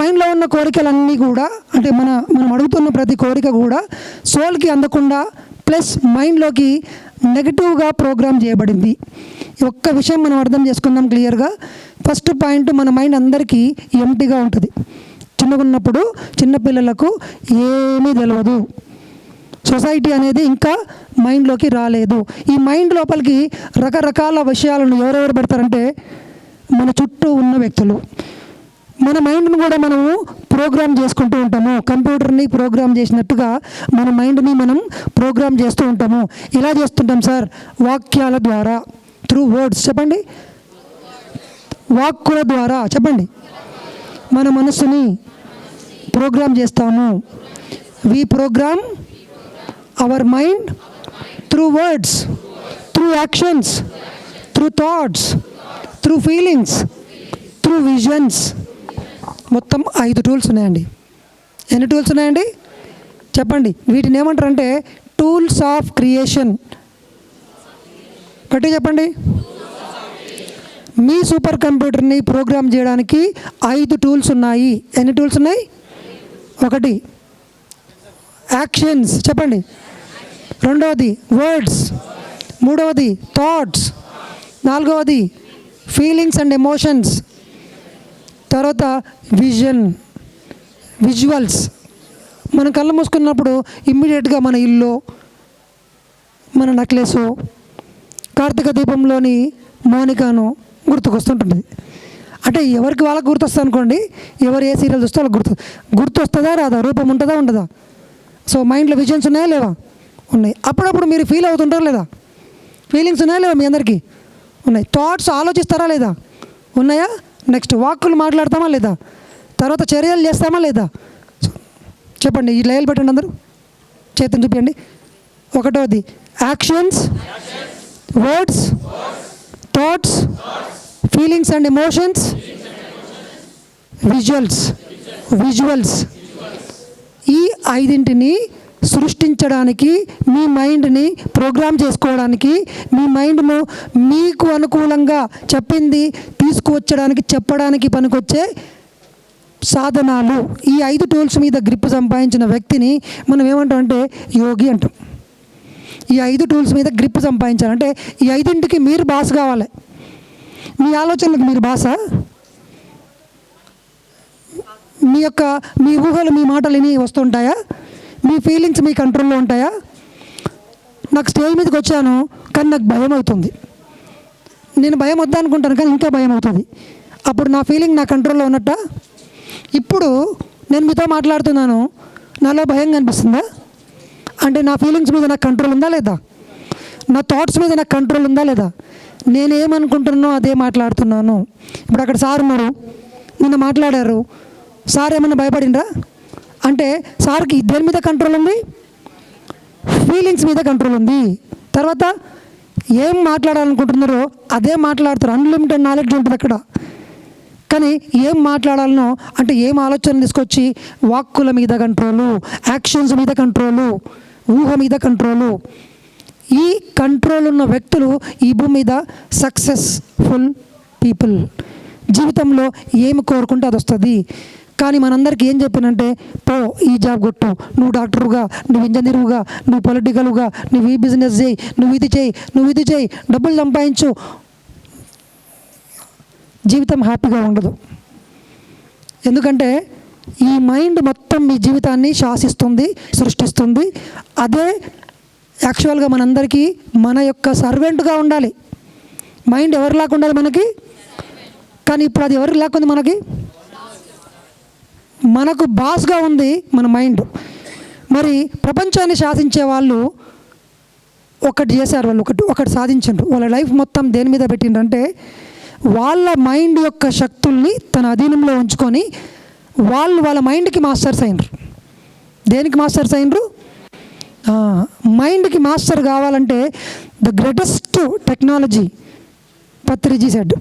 మైండ్లో ఉన్న కోరికలన్నీ కూడా అంటే మన మనం అడుగుతున్న ప్రతి కోరిక కూడా సోల్కి అందకుండా ప్లస్ మైండ్లోకి నెగిటివ్గా ప్రోగ్రామ్ చేయబడింది. ఈ ఒక్క విషయం మనం అర్థం చేసుకుందాం క్లియర్గా. ఫస్ట్ పాయింట్ మన మైండ్ అందరికీ ఎంటీగా ఉంటుంది. చిన్నగా ఉన్నప్పుడు చిన్నపిల్లలకు ఏమీ తెలియదు సొసైటీ అనేది ఇంకా మైండ్లోకి రాలేదు. ఈ మైండ్ లోపలికి రకరకాల విషయాలను ఎవరెవరు పెడతారంటే మన చుట్టూ ఉన్న వ్యక్తులు. మన మైండ్ని కూడా మనము ప్రోగ్రామ్ చేసుకుంటూ ఉంటాము. కంప్యూటర్ని ప్రోగ్రామ్ చేసినట్టుగా మన మైండ్ని మనం ప్రోగ్రామ్ చేస్తూ ఉంటాము. ఇలా చేస్తుంటాం సార్? వాక్యాల ద్వారా త్రూ వర్డ్స్ చెప్పండి. వాక్కుల ద్వారా చెప్పండి. మన మనస్సుని ప్రోగ్రామ్ చేస్తాము. We program our mind through words through actions through thoughts through feelings through visions మొత్తం ఐదు టూల్స్ ఉన్నాయండి. ఎన్ని టూల్స్ ఉన్నాయండి? చెప్పండి. వీటిని ఏమంటారంటే టూల్స్ ఆఫ్ క్రియేషన్. గట్టి చెప్పండి. మీ సూపర్ కంప్యూటర్ని ప్రోగ్రామ్ చేయడానికి ఐదు టూల్స్ ఉన్నాయి. ఎన్ని టూల్స్ ఉన్నాయి? ఒకటి. యాక్షన్స్. చెప్పండి. రెండవది వర్డ్స్. మూడవది థాట్స్. నాలుగవది ఫీలింగ్స్ అండ్ ఎమోషన్స్. తర్వాత విజన్ విజువల్స్ మన కళ్ళు మూసుకున్నప్పుడు ఇమ్మీడియట్గా మన ఇల్లు మన నెక్లెస్ కార్తీక దీపంలోని మోనికాను గుర్తుకొస్తుంటుంది. అంటే ఎవరికి వాళ్ళకి గుర్తొస్తుంది అనుకోండి ఎవరు ఏ సీరియల్ చూస్తే వాళ్ళకి గుర్తు గుర్తొస్తుందా రాదా? రూపం ఉంటుందా ఉండదా? సో మైండ్లో విజన్స్ ఉన్నాయా లేవా? ఉన్నాయి. అప్పుడప్పుడు మీరు ఫీల్ అవుతుంటారా లేదా? ఫీలింగ్స్ ఉన్నాయా లేవా మీ అందరికీ? ఉన్నాయి. థాట్స్ ఆలోచిస్తారా లేదా? ఉన్నాయా? నెక్స్ట్ వాక్కులు మాట్లాడతామా లేదా? తర్వాత చర్యలు చేస్తామా లేదా? చెప్పండి ఈ లయలు పెట్టండి అందరూ. చేతిని చూపించండి ఒకటోది actions words thoughts feelings and emotions visuals visuals. ఈ ఐదింటిని సృష్టించడానికి మీ మైండ్ని ప్రోగ్రామ్ చేసుకోవడానికి మీ మైండ్ను మీకు అనుకూలంగా చెప్పింది తీసుకువచ్చడానికి చెప్పడానికి పనికొచ్చే సాధనాలు. ఈ ఐదు టూల్స్ మీద గ్రిప్ సంపాదించిన వ్యక్తిని మనం ఏమంటాం అంటే యోగి అంటాం. ఈ ఐదు టూల్స్ మీద గ్రిప్ సంపాదించాలంటే ఈ ఐదింటికి మీరు బాస కావాలి. మీ ఆలోచనలకు మీరు బాస? మీ యొక్క మీ ఊహలు మీ మాటలు విని వస్తుంటాయా? మీ ఫీలింగ్స్ మీ కంట్రోల్లో ఉంటాయా? నాకు స్టేజ్ మీదకి వచ్చాను కానీ నాకు భయం అవుతుంది. నేను భయం వద్దా అనుకుంటాను కానీ ఇంకా భయం అవుతుంది. అప్పుడు నా ఫీలింగ్ నా కంట్రోల్లో ఉన్నట్ట? ఇప్పుడు నేను మీతో మాట్లాడుతున్నాను నాలో భయం కనిపిస్తుందా? అంటే నా ఫీలింగ్స్ మీద నాకు కంట్రోల్ ఉందా లేదా? నా థాట్స్ మీద నాకు కంట్రోల్ ఉందా లేదా? నేనేమనుకుంటున్నానో అదే మాట్లాడుతున్నాను. ఇప్పుడు అక్కడ సార్ ఉన్నారు. నిన్న మాట్లాడారు. సార్ ఏమన్నా భయపడిండ్రా? అంటే సార్కి దేని మీద కంట్రోల్ ఉంది? ఫీలింగ్స్ మీద కంట్రోల్ ఉంది. తర్వాత ఏం మాట్లాడాలనుకుంటున్నారో అదే మాట్లాడతారు. అన్లిమిటెడ్ నాలెడ్జ్ ఉంటుంది అక్కడ. కానీ ఏం మాట్లాడాలనో అంటే ఏం ఆలోచన తీసుకొచ్చి వాక్కుల మీద కంట్రోలు యాక్షన్స్ మీద కంట్రోలు ఊహ మీద కంట్రోలు ఈ కంట్రోల్ ఉన్న వ్యక్తులు ఈ భూమి మీద సక్సెస్ఫుల్ పీపుల్ జీవితంలో ఏమి కోరుకుంటే అది వస్తుంది. కానీ మనందరికీ ఏం చెప్పానంటే పో ఈ జాబ్ కొట్టు. నువ్వు డాక్టర్గా నువ్వు ఇంజనీరుగా నువ్వు పొలిటికల్గా నువ్వు ఈ బిజినెస్ చేయి నువ్వు ఇది చేయి నువ్వు ఇది చేయి డబ్బులు సంపాదించు. జీవితం హ్యాపీగా ఉండదు. ఎందుకంటే ఈ మైండ్ మొత్తం మీ జీవితాన్ని శాసిస్తుంది సృష్టిస్తుంది. అదే యాక్చువల్గా మనందరికీ మన యొక్క సర్వెంట్గా ఉండాలి. మైండ్ ఎవరు లాగా ఉండాలి మనకి? కానీ ఇప్పుడు అది ఎవరు లాక్కుంది మనకి? మనకు బాస్గా ఉంది మన మైండ్ మరి ప్రపంచాన్ని శాసించే వాళ్ళు ఒకటి చేశారు వాళ్ళు ఒకటి ఒకటి సాధించండు వాళ్ళ లైఫ్ మొత్తం దేని మీద పెట్టిండ్రంటే వాళ్ళ మైండ్ యొక్క శక్తుల్ని తన అధీనంలో ఉంచుకొని వాళ్ళు వాళ్ళ మైండ్కి మాస్టర్స్ అయినరు. దేనికి మాస్టర్స్ అయినరు? మైండ్కి మాస్టర్ కావాలంటే the greatest technology Patriji said